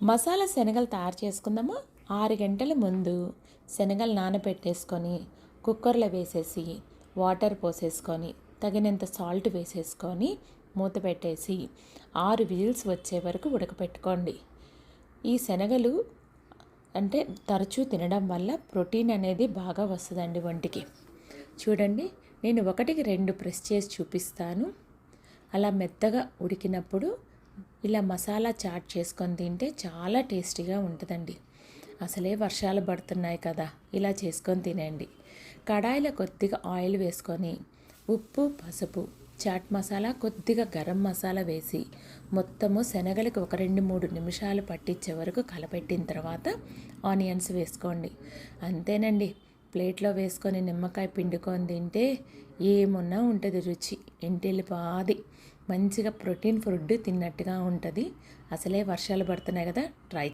మసాలా శనగలు తయారు చేసుకుందామా. ఆరు గంటల ముందు శనగలు నానబెట్టేసుకొని కుక్కర్లో వేసేసి వాటర్ పోసేసుకొని తగినంత సాల్ట్ వేసేసుకొని మూత పెట్టేసి ఆరు విజిల్స్ వచ్చే వరకు ఉడకపెట్టుకోండి. ఈ శనగలు అంటే తరచూ తినడం వల్ల ప్రోటీన్ అనేది బాగా వస్తుందండి ఒంటికి. చూడండి నేను ఒకటికి రెండు ప్రెస్ చేసి చూపిస్తాను. అలా మెత్తగా ఉడికినప్పుడు ఇలా మసాలా చాట్ చేసుకొని తింటే చాలా టేస్టీగా ఉంటుందండి. అసలే వర్షాలు పడుతున్నాయి కదా ఇలా చేసుకొని తినండి. కడాయిలో కొద్దిగా ఆయిల్ వేసుకొని ఉప్పు పసుపు చాట్ మసాలా కొద్దిగా గరం మసాలా వేసి మొత్తము శనగలకు ఒక రెండు మూడు నిమిషాలు పట్టించే వరకు కలపెట్టిన తర్వాత ఆనియన్స్ వేసుకోండి. అంతేనండి. ప్లేట్లో వేసుకొని నిమ్మకాయ పిండుకొని తింటే ఏమున్నా ఉంటుంది రుచి. ఇంటిల్లి పాది. మంచిగా ప్రోటీన్ ఫుడ్ తిన్నట్టుగా ఉంటుంది. అసలే వర్షాలు పడుతున్నాయి కదా. ట్రై